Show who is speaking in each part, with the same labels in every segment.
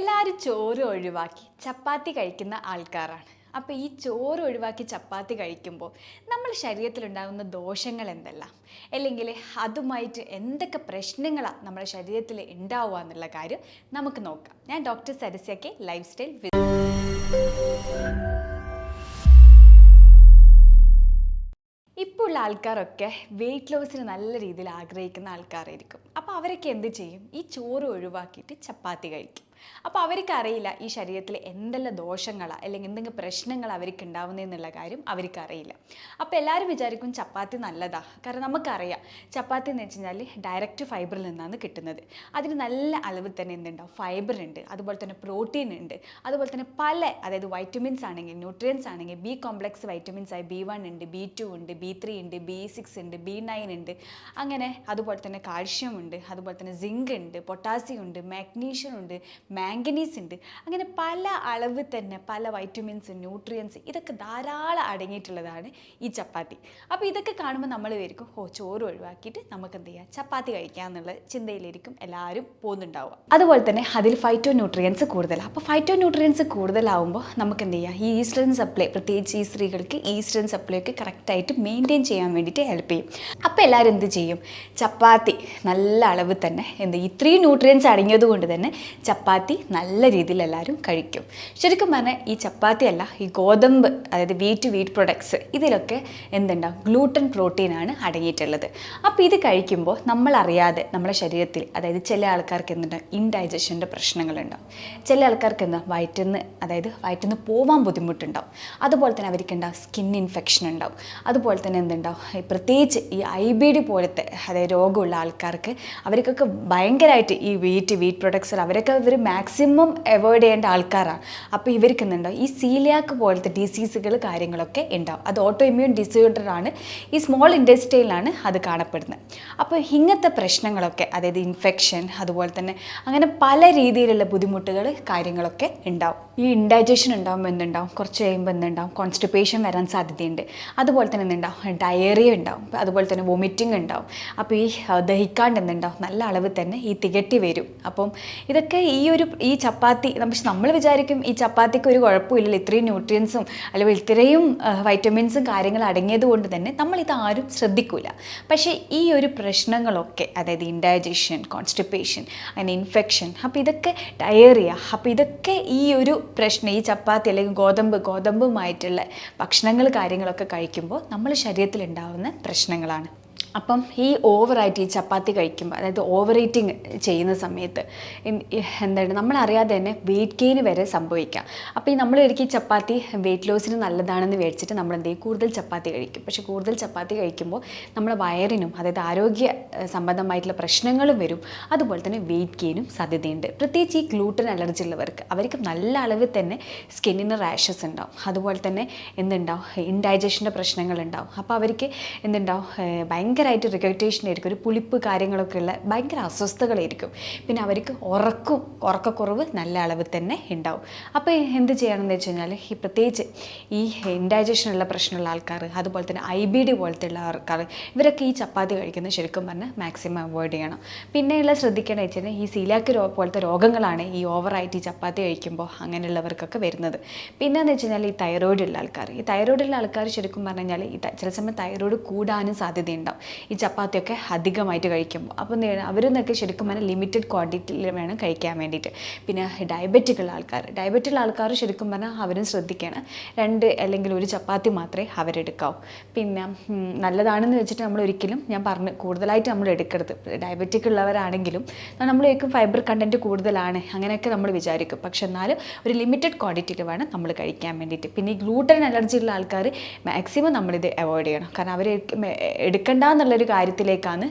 Speaker 1: എല്ലാവരും ചോറ് ഒഴിവാക്കി ചപ്പാത്തി കഴിക്കുന്ന ആൾക്കാരാണ്. അപ്പോൾ ഈ ചോറ് ഒഴിവാക്കി ചപ്പാത്തി കഴിക്കുമ്പോൾ നമ്മുടെ ശരീരത്തിലുണ്ടാകുന്ന ദോഷങ്ങൾ എന്തെല്ലാം? അല്ലെങ്കിൽ അതുമായിട്ട് എന്തൊക്കെ പ്രശ്നങ്ങളാണ് നമ്മുടെ ശരീരത്തിൽ ഉണ്ടാവുക എന്നുള്ള കാര്യം നമുക്ക് നോക്കാം. ഞാൻ ഡോക്ടർ സരസ്യക്ക് ലൈഫ് സ്റ്റൈൽ ഇപ്പോൾ ഉള്ള ആൾക്കാരൊക്കെ വെയിറ്റ് ലോസിന് നല്ല രീതിയിൽ ആഗ്രഹിക്കുന്ന ആൾക്കാരായിരിക്കും. അപ്പോൾ അവരൊക്കെ എന്ത് ചെയ്യും? ഈ ചോറ് ഒഴിവാക്കിയിട്ട് ചപ്പാത്തി കഴിക്കും. അപ്പോൾ അവർക്കറിയില്ല ഈ ശരീരത്തിൽ എന്തെല്ലാം ദോഷങ്ങളാണ് അല്ലെങ്കിൽ എന്തെങ്കിലും പ്രശ്നങ്ങൾ അവർക്ക് ഉണ്ടാവുന്നതെന്നുള്ള കാര്യം അവർക്കറിയില്ല. അപ്പോൾ എല്ലാവരും വിചാരിക്കും ചപ്പാത്തി നല്ലതാ. കാരണം നമുക്കറിയാം ചപ്പാത്തി എന്ന് വെച്ച് കഴിഞ്ഞാൽ ഡയറക്റ്റ് ഫൈബറിൽ നിന്നാണ് കിട്ടുന്നത്. അതിന് നല്ല അളവിൽ തന്നെ എന്തുണ്ടാവും ഫൈബർ ഉണ്ട്. അതുപോലെ തന്നെ പ്രോട്ടീൻ ഉണ്ട്. അതുപോലെ തന്നെ പല അതായത് വൈറ്റമിൻസ് ആണെങ്കിൽ ന്യൂട്രിയൻസ് ആണെങ്കിൽ ബി കോംപ്ലക്സ് വൈറ്റമിൻസ് ആയി ബി വൺ ഉണ്ട് ബി ടു ഉണ്ട് ബി ത്രീ ഉണ്ട് ബി സിക്സ് ഉണ്ട് ബി നയൻ ഉണ്ട്. അങ്ങനെ അതുപോലെ തന്നെ കാൽഷ്യം ഉണ്ട് അതുപോലെ തന്നെ സിങ്ക് ഉണ്ട് പൊട്ടാസ്യം ഉണ്ട് മാഗ്നീഷ്യം ഉണ്ട് മാംഗനീസ് ഉണ്ട്. അങ്ങനെ പല അളവ് തന്നെ പല വൈറ്റമിൻസ് ന്യൂട്രിയൻസ് ഇതൊക്കെ ധാരാളം അടങ്ങിയിട്ടുള്ളതാണ് ഈ ചപ്പാത്തി. അപ്പോൾ ഇതൊക്കെ കാണുമ്പോൾ നമ്മൾ വിചാരിക്കും ഓ ചോറ് ഒഴിവാക്കിയിട്ട് നമുക്ക് എന്ത് ചെയ്യാം? ചപ്പാത്തി കഴിക്കാം എന്നുള്ള ചിന്തയിലായിരിക്കും എല്ലാവരും പോകുന്നുണ്ടാവുക. അതുപോലെ തന്നെ അതിൽ ഫൈറ്റോ ന്യൂട്രിയൻസ് കൂടുതലാണ് അപ്പോൾ ഫൈറ്റോ ന്യൂട്രിയൻസ് കൂടുതലാവുമ്പോൾ നമുക്ക് എന്ത് ചെയ്യാം? ഈ ഈസ്റ്റേൺ സപ്ലൈ പ്രത്യേകിച്ച് ഈ സ്ത്രീകൾക്ക് ഈസ്റ്റേൺ സപ്ലൈ ഒക്കെ കറക്റ്റായിട്ട് മെയിന്റെയിൻ ചെയ്യാൻ വേണ്ടിയിട്ട് ഹെൽപ്പ് ചെയ്യും. അപ്പോൾ എല്ലാവരും എന്ത് ചെയ്യും? ചപ്പാത്തി നല്ല അളവ് തന്നെ എന്ത് ഇത്രയും ന്യൂട്രിയൻസ് അടങ്ങിയത് കൊണ്ട് തന്നെ ചപ്പാത്തി നല്ല രീതിയിൽ എല്ലാവരും കഴിക്കും. ശരിക്കും പറഞ്ഞാൽ ഈ ചപ്പാത്തി അല്ല ഈ ഗോതമ്പ് അതായത് വീറ്റ് വീറ്റ് പ്രൊഡക്ട്സ് ഇതിലൊക്കെ എന്തുണ്ടാവും? ഗ്ലൂട്ടൻ പ്രോട്ടീനാണ് അടങ്ങിയിട്ടുള്ളത്. അപ്പോൾ ഇത് കഴിക്കുമ്പോൾ നമ്മൾ അറിയാതെ നമ്മുടെ ശരീരത്തിൽ അതായത് ചില ആൾക്കാർക്ക് എന്തുണ്ടാവും ഇൻഡൈജഷന്റെ പ്രശ്നങ്ങളുണ്ടാവും. ചില ആൾക്കാർക്ക് എന്താ വയറ്റിന്ന് അതായത് വയറ്റിന്ന് പോവാൻ ബുദ്ധിമുട്ടുണ്ടാവും. അതുപോലെ തന്നെ അവർക്ക് ഉണ്ടാവും സ്കിൻ ഇൻഫെക്ഷൻ ഉണ്ടാവും. അതുപോലെ തന്നെ എന്തുണ്ടാവും പ്രത്യേകിച്ച് ഈ ഐ ബി ഡി പോലത്തെ അതായത് രോഗമുള്ള ആൾക്കാർക്ക് അവർക്കൊക്കെ ഭയങ്കരമായിട്ട് ഈ വീറ്റ് വീറ്റ് പ്രൊഡക്ട്സ് അവരൊക്കെ ഇവർ മാക്സിമം അവോയ്ഡ് ചെയ്യേണ്ട ആൾക്കാരാണ്. അപ്പോൾ ഇവർക്ക് എന്നുണ്ടാവും ഈ സീലിയാക്ക് പോലത്തെ ഡിസീസുകൾ കാര്യങ്ങളൊക്കെ ഉണ്ടാവും. അത് ഓട്ടോ ഇമ്മ്യൂൺ ഡിസോർഡർ ആണ്. ഈ സ്മോൾ ഇൻഡസ്ട്രിയിലാണ് അത് കാണപ്പെടുന്നത്. അപ്പോൾ ഇങ്ങനത്തെ പ്രശ്നങ്ങളൊക്കെ അതായത് ഇൻഫെക്ഷൻ അതുപോലെ തന്നെ അങ്ങനെ പല രീതിയിലുള്ള ബുദ്ധിമുട്ടുകൾ കാര്യങ്ങളൊക്കെ ഉണ്ടാവും. ഈ ഇൻഡൈജഷൻ ഉണ്ടാകുമ്പോൾ എന്തുണ്ടാവും? കുറച്ച് കഴിയുമ്പോൾ എന്തുണ്ടാവും? കോൺസ്റ്റിപ്പേഷൻ വരാൻ സാധ്യതയുണ്ട്. അതുപോലെ തന്നെ എന്തുണ്ടാവും? ഡയറിയ ഉണ്ടാവും. അതുപോലെ തന്നെ വൊമിറ്റിംഗ് ഉണ്ടാവും. അപ്പോൾ ഈ ദഹിക്കാണ്ട് എന്തുണ്ടാവും? നല്ല അളവ് തന്നെ ഈ തികട്ടി വരും. അപ്പം ഇതൊക്കെ ഈ ഒരു ഈ ചപ്പാത്തി പക്ഷെ നമ്മൾ വിചാരിക്കും ഈ ചപ്പാത്തിക്ക് ഒരു കുഴപ്പമില്ലല്ലോ ഇത്രയും ന്യൂട്രിയൻസും അല്ലെങ്കിൽ ഇത്രയും വൈറ്റമിൻസും കാര്യങ്ങൾ അടങ്ങിയത് കൊണ്ട് തന്നെ നമ്മൾ ഇത് ആരും ശ്രദ്ധിക്കില്ല പക്ഷേ ഈ ഒരു പ്രശ്നങ്ങളൊക്കെ അതായത് ഇൻഡൈജഷൻ കോൺസ്റ്റിപ്പേഷൻ അങ്ങനെ ഇൻഫെക്ഷൻ അപ്പോൾ ഇതൊക്കെ ഡയറിയ അപ്പോൾ ഇതൊക്കെ ഈ ഒരു പ്രശ്നം ഈ ചപ്പാത്തി അല്ലെങ്കിൽ ഗോതമ്പ് ഗോതമ്പുമായിട്ടുള്ള ഭക്ഷണങ്ങൾ കാര്യങ്ങളൊക്കെ കഴിക്കുമ്പോൾ നമ്മൾ ശരീരത്തിൽ ഉണ്ടാകുന്ന പ്രശ്നങ്ങളാണ്. അപ്പം ഈ ഓവറായിട്ട് ഈ ചപ്പാത്തി കഴിക്കുമ്പോൾ അതായത് ഓവർ ഈറ്റിങ് ചെയ്യുന്ന സമയത്ത് എന്ത് എന്താണ് നമ്മളറിയാതെ തന്നെ വെയിറ്റ് ഗെയിൻ വരെ സംഭവിക്കാം. അപ്പോൾ ഈ നമ്മൾ ഒരിക്കൽ ചപ്പാത്തി വെയിറ്റ് ലോസിന് നല്ലതാണെന്ന് മേടിച്ചിട്ട് നമ്മൾ എന്ത് ചെയ്യും? കൂടുതൽ ചപ്പാത്തി കഴിക്കും. പക്ഷേ കൂടുതൽ ചപ്പാത്തി കഴിക്കുമ്പോൾ നമ്മുടെ വയറിനും അതായത് ആരോഗ്യ സംബന്ധമായിട്ടുള്ള പ്രശ്നങ്ങളും വരും. അതുപോലെ തന്നെ വെയിറ്റ് ഗെയിനും സാധ്യതയുണ്ട്. പ്രത്യേകിച്ച് ഈ ഗ്ലൂട്ടൻ അലർജി ഉള്ളവർക്ക് അവർക്ക് നല്ല അളവിൽ തന്നെ സ്കിന്നിന് റാഷസ് ഉണ്ടാവും. അതുപോലെ തന്നെ എന്തുണ്ടാവും? ഇൻഡൈജഷന്റെ പ്രശ്നങ്ങളുണ്ടാവും അപ്പോൾ അവർക്ക് എന്തുണ്ടാവും? ഏഹ്, ഭയങ്കരമായിട്ട് റിക്കഗ്നേഷൻ ആയിരിക്കും. ഒരു പുളിപ്പ് കാര്യങ്ങളൊക്കെ ഉള്ള ഭയങ്കര അസ്വസ്ഥതകളായിരിക്കും. പിന്നെ അവർക്ക് ഉറക്കും ഉറക്കക്കുറവ് നല്ല അളവിൽ തന്നെ ഉണ്ടാവും. അപ്പോൾ എന്ത് ചെയ്യണമെന്ന് വെച്ച് കഴിഞ്ഞാൽ ഈ പ്രത്യേകിച്ച് ഈ ഇൻഡൈജഷനുള്ള പ്രശ്നമുള്ള ആൾക്കാർ അതുപോലെ തന്നെ ഐ ബി ഡി പോലത്തെ ഉള്ള ആൾക്കാർ ഇവരൊക്കെ ഈ ചപ്പാത്തി കഴിക്കുന്നത് ശരിക്കും പറഞ്ഞാൽ മാക്സിമം അവോയ്ഡ് ചെയ്യണം. പിന്നെയുള്ള ശ്രദ്ധിക്കേണ്ടത് വെച്ച് കഴിഞ്ഞാൽ ഈ സീലാക്ക് പോലത്തെ രോഗങ്ങളാണ് ഈ ഓവറായിട്ട് ഈ ചപ്പാത്തി കഴിക്കുമ്പോൾ അങ്ങനെയുള്ളവർക്കൊക്കെ വരുന്നത്. പിന്നെയെന്ന് വെച്ച് കഴിഞ്ഞാൽ ഈ തൈറോയിഡുള്ള ആൾക്കാർ. ഈ തൈറോയിഡുള്ള ആൾക്കാർ ശരിക്കും പറഞ്ഞു കഴിഞ്ഞാൽ ഈ ചില സമയം തൈറോയിഡ് കൂടാനും സാധ്യതയുണ്ടാവും. ഈ ചപ്പാത്തിയൊക്കെ അധികമായിട്ട് കഴിക്കുമ്പോൾ അപ്പോൾ എന്ത് ചെയ്യണം അവരൊന്നൊക്കെ ശരിക്കും പറഞ്ഞാൽ ലിമിറ്റഡ് ക്വാണ്ടിറ്റിയിൽ വേണം കഴിക്കാൻ വേണ്ടിയിട്ട്. പിന്നെ ഡയബറ്റിക് ഉള്ള ആൾക്കാർ. ഡയബറ്റിക് ഉള്ള ആൾക്കാർ ശരിക്കും പറഞ്ഞാൽ അവരും ശ്രദ്ധിക്കണം. രണ്ട് അല്ലെങ്കിൽ ഒരു ചപ്പാത്തി മാത്രമേ അവരെടുക്കാവൂ. പിന്നെ നല്ലതാണെന്ന് വെച്ചിട്ട് നമ്മൾ ഒരിക്കലും ഞാൻ പറഞ്ഞു കൂടുതലായിട്ട് നമ്മൾ എടുക്കരുത്. ഡയബറ്റിക് ഉള്ളവരാണെങ്കിലും നമ്മൾ ഒരിക്കലും ഫൈബർ കണ്ടന്റ് കൂടുതലാണ്. അങ്ങനെയൊക്കെ നമ്മൾ വിചാരിക്കും. പക്ഷെ എന്നാലും ഒരു ലിമിറ്റഡ് ക്വാണ്ടിറ്റിയിൽ വേണം നമ്മൾ കഴിക്കാൻ വേണ്ടിയിട്ട്. പിന്നെ ഈ ഗ്ലൂട്ടൻ അലർജി ഉള്ള ആൾക്കാർ മാക്സിമം നമ്മളിത് അവോയ്ഡ് ചെയ്യണം. കാരണം അവർ എടുക്കണ്ട എന്നുള്ളൊരു കാര്യത്തിലേക്കാണ്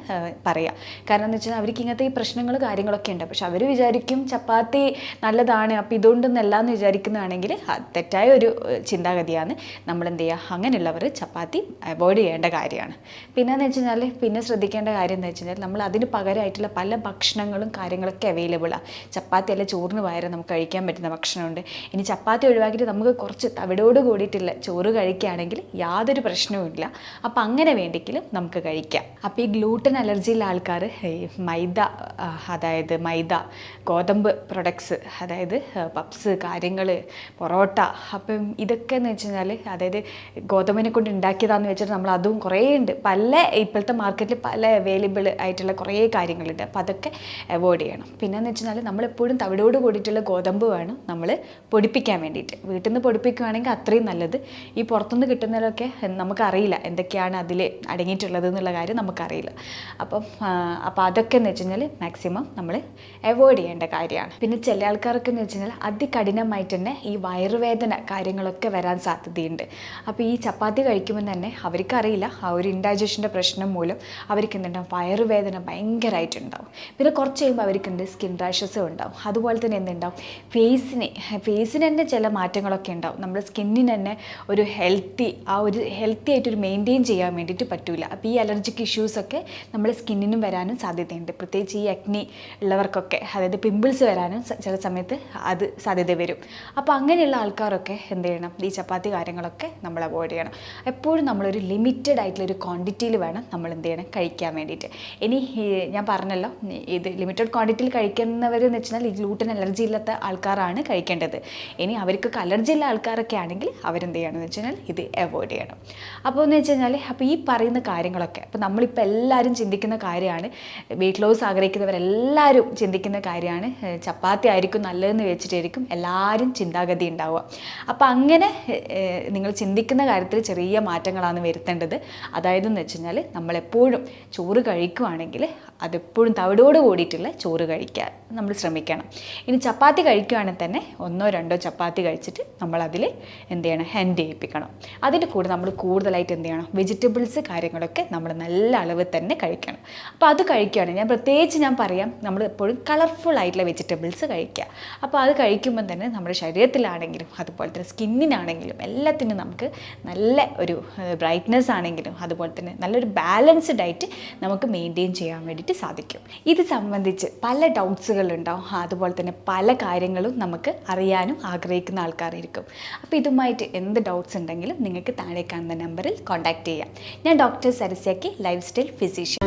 Speaker 1: പറയുക കാരണം എന്ന് വെച്ചാൽ അവർക്ക് ഇങ്ങനത്തെ ഈ പ്രശ്നങ്ങൾ കാര്യങ്ങളൊക്കെ ഉണ്ട്. പക്ഷെ അവർ വിചാരിക്കും ചപ്പാത്തി നല്ലതാണ് അപ്പോൾ ഇതുകൊണ്ടൊന്നല്ല എന്ന് വിചാരിക്കുന്നതാണെങ്കിൽ തെറ്റായ ഒരു ചിന്താഗതിയാണ്. നമ്മൾ എന്ത് ചെയ്യുക അങ്ങനെയുള്ളവർ ചപ്പാത്തി അവോയ്ഡ് ചെയ്യേണ്ട കാര്യമാണ്. പിന്നെ എന്ന് വെച്ച് കഴിഞ്ഞാൽ പിന്നെ ശ്രദ്ധിക്കേണ്ട കാര്യം എന്ന് വെച്ച് കഴിഞ്ഞാൽ നമ്മൾ അതിന് പകരമായിട്ടുള്ള പല ഭക്ഷണങ്ങളും കാര്യങ്ങളൊക്കെ അവൈലബിളാണ് ചപ്പാത്തി അല്ല ചോറിന് പകരം നമുക്ക് കഴിക്കാൻ പറ്റുന്ന ഭക്ഷണമുണ്ട്. ഇനി ചപ്പാത്തി ഒഴിവാക്കിയിട്ട് നമുക്ക് കുറച്ച് തവിടോട് കൂടിയിട്ടുള്ള ചോറ് കഴിക്കുകയാണെങ്കിൽ യാതൊരു പ്രശ്നവും ഇല്ല അപ്പം അങ്ങനെ വേണ്ടെങ്കിലും നമുക്ക് കഴിക്കാം. അപ്പോൾ ഈ ഗ്ലൂട്ടൻ അലർജിയുള്ള ആൾക്കാർ മൈദ അതായത് മൈദ ഗോതമ്പ് പ്രൊഡക്ട്സ് അതായത് പപ്സ് കാര്യങ്ങൾ പൊറോട്ട അപ്പം ഇതൊക്കെ എന്ന് വെച്ച് കഴിഞ്ഞാൽ അതായത് ഗോതമ്പിനെ കൊണ്ട് ഉണ്ടാക്കിയതാന്ന് വെച്ചിട്ട് നമ്മൾ അതും കുറേ ഉണ്ട് പല ഇപ്പോഴത്തെ മാർക്കറ്റിൽ പല അവൈലബിൾ ആയിട്ടുള്ള കുറേ കാര്യങ്ങളുണ്ട്. അപ്പോൾ അതൊക്കെ അവോയ്ഡ് ചെയ്യണം. പിന്നെയെന്ന് വെച്ച് കഴിഞ്ഞാൽ നമ്മളെപ്പോഴും തവിടോട് കൂടിയിട്ടുള്ള ഗോതമ്പ് വേണം നമ്മൾ പൊടിപ്പിക്കാൻ വേണ്ടിയിട്ട് വീട്ടിൽ നിന്ന് പൊടിപ്പിക്കുകയാണെങ്കിൽ അത്രയും നല്ലത്. ഈ പുറത്തുനിന്ന് കിട്ടുന്നതിലൊക്കെ നമുക്കറിയില്ല എന്തൊക്കെയാണ് അതിൽ അടങ്ങിയിട്ടുള്ളത് എന്നുള്ള കാര്യം നമുക്കറിയില്ല. അപ്പം അപ്പോൾ അതൊക്കെ എന്ന് വെച്ച് കഴിഞ്ഞാൽ മാക്സിമം നമ്മൾ അവോയ്ഡ് ചെയ്യേണ്ട കാര്യമാണ്. പിന്നെ ചില ആൾക്കാർക്ക് എന്ന് വെച്ച് കഴിഞ്ഞാൽ അതികഠിനമായിട്ട് തന്നെ ഈ വയറുവേദന കാര്യങ്ങളൊക്കെ വരാൻ സാധ്യതയുണ്ട്. അപ്പോൾ ഈ ചപ്പാത്തി കഴിക്കുമ്പോൾ തന്നെ അവർക്കറിയില്ല ആ ഒരു ഇൻഡൈജഷന്റെ പ്രശ്നം മൂലം അവർക്ക് എന്തുണ്ടാവും വയറുവേദന ഭയങ്കരമായിട്ടുണ്ടാവും. പിന്നെ കുറച്ച് കഴിയുമ്പോൾ അവർക്ക് എന്ത്? സ്കിൻ റാഷസും ഉണ്ടാവും. അതുപോലെ തന്നെ എന്തുണ്ടാവും ഫേസിന് ഫേസിന് തന്നെ ചില മാറ്റങ്ങളൊക്കെ ഉണ്ടാവും. നമ്മുടെ സ്കിന്നിന് തന്നെ ഒരു ഹെൽത്തി ആ ഒരു ഹെൽത്തി ആയിട്ടൊരു മെയിന്റെയിൻ ചെയ്യാൻ വേണ്ടിയിട്ട് പറ്റില്ല അപ്പോൾ ഈ അലർജിക് ഇഷ്യൂസൊക്കെ നമ്മുടെ സ്കിന്നിനും വരാനും സാധ്യതയുണ്ട്. പ്രത്യേകിച്ച് ഈ അഗ്നി ഉള്ളവർക്കൊക്കെ അതായത് പിമ്പിൾസ് വരാനും ചില സമയത്ത് അത് സാധ്യത വരും. അപ്പോൾ അങ്ങനെയുള്ള ആൾക്കാരൊക്കെ എന്ത് ചെയ്യണം? ഈ ചപ്പാത്തി കാര്യങ്ങളൊക്കെ നമ്മൾ അവോയ്ഡ് ചെയ്യണം. എപ്പോഴും നമ്മളൊരു ലിമിറ്റഡ് ആയിട്ടുള്ള ഒരു ക്വാണ്ടിറ്റിയിൽ വേണം നമ്മൾ എന്ത് ചെയ്യണം? കഴിക്കാൻ വേണ്ടിയിട്ട്. ഇനി ഞാൻ പറഞ്ഞല്ലോ ഇത് ലിമിറ്റഡ് ക്വാണ്ടിറ്റിയിൽ കഴിക്കുന്നവർ എന്ന് വെച്ചാൽ ഈ ഗ്ലൂട്ടൻ അലർജി ഇല്ലാത്ത ആൾക്കാരാണ് കഴിക്കേണ്ടത്. ഇനി അവർക്കൊക്കെ അലർജി ഉള്ള ആൾക്കാരൊക്കെ ആണെങ്കിൽ അവരെന്ത് ചെയ്യണമെന്ന് വെച്ച് കഴിഞ്ഞാൽ ഇത് അവോയ്ഡ് ചെയ്യണം. അപ്പോൾ എന്ന് വെച്ച് കഴിഞ്ഞാൽ അപ്പോൾ ഈ പറയുന്ന കാര്യങ്ങളൊക്കെ അപ്പോൾ നമ്മളിപ്പോൾ എല്ലാവരും ചിന്തിക്കുന്ന കാര്യമാണ് വെയിറ്റ് ലോസ് ആഗ്രഹിക്കുന്നവരെല്ലാവരും ചിന്തിക്കുന്ന കാര്യമാണ് ചപ്പാത്തി ആയിരിക്കും നല്ലതെന്ന് വെച്ചിട്ടായിരിക്കും എല്ലാവരും ചിന്താഗതി ഉണ്ടാവുക. അപ്പോൾ അങ്ങനെ നിങ്ങൾ ചിന്തിക്കുന്ന കാര്യത്തിൽ ചെറിയ മാറ്റങ്ങളാണ് വരുത്തേണ്ടത്. അതായത് എന്ന് വെച്ച് കഴിഞ്ഞാൽ നമ്മളെപ്പോഴും ചോറ് കഴിക്കുകയാണെങ്കിൽ അതെപ്പോഴും തവിടോട് കൂടിയിട്ടുള്ള ചോറ് കഴിക്കാൻ നമ്മൾ ശ്രമിക്കണം. ഇനി ചപ്പാത്തി കഴിക്കുകയാണെങ്കിൽ തന്നെ ഒന്നോ രണ്ടോ ചപ്പാത്തി കഴിച്ചിട്ട് നമ്മളതിൽ എന്ത് ചെയ്യണം ഹെൻഡ് ചെയ്യിപ്പിക്കണം. അതിന്റെ കൂടെ നമ്മൾ കൂടുതലായിട്ട് എന്ത് ചെയ്യണം വെജിറ്റബിൾസ് കാര്യങ്ങളൊക്കെ നമ്മൾ നല്ല അളവ് തന്നെ കഴിക്കണം. അപ്പോൾ അത് കഴിക്കുകയാണെങ്കിൽ ഞാൻ പ്രത്യേകിച്ച് ഞാൻ പറയാം നമ്മൾ എപ്പോഴും കളർഫുൾ ആയിട്ടുള്ള വെജിറ്റബിൾസ് കഴിക്കുക. അപ്പോൾ അത് കഴിക്കുമ്പോൾ തന്നെ നമ്മുടെ ശരീരത്തിലാണെങ്കിലും അതുപോലെ തന്നെ സ്കിന്നിനാണെങ്കിലും എല്ലാത്തിനും നമുക്ക് നല്ല ഒരു ബ്രൈറ്റ്നെസ് ആണെങ്കിലും അതുപോലെ തന്നെ നല്ലൊരു ബാലൻസ്ഡ് ഡയറ്റ് നമുക്ക് മെയിന്റെയിൻ ചെയ്യാൻ വേണ്ടിയിട്ട് സാധിക്കും. ഇത് സംബന്ധിച്ച് പല ഡൗട്ട്സുകളുണ്ടാവും അതുപോലെ തന്നെ പല കാര്യങ്ങളും നമുക്ക് അറിയാനും ആഗ്രഹിക്കുന്ന ആൾക്കാരായിരിക്കും. അപ്പോൾ ഇതുമായിട്ട് എന്ത് ഡൗട്ട്സ് ഉണ്ടെങ്കിലും നിങ്ങൾക്ക് താഴെ കാണുന്ന നമ്പറിൽ കോൺടാക്റ്റ് ചെയ്യാം. ഞാൻ ഡോക്ടർ സരസ്യക്ക് ലൈഫ് സ്റ്റൈൽ ഫിസിഷ്യൻ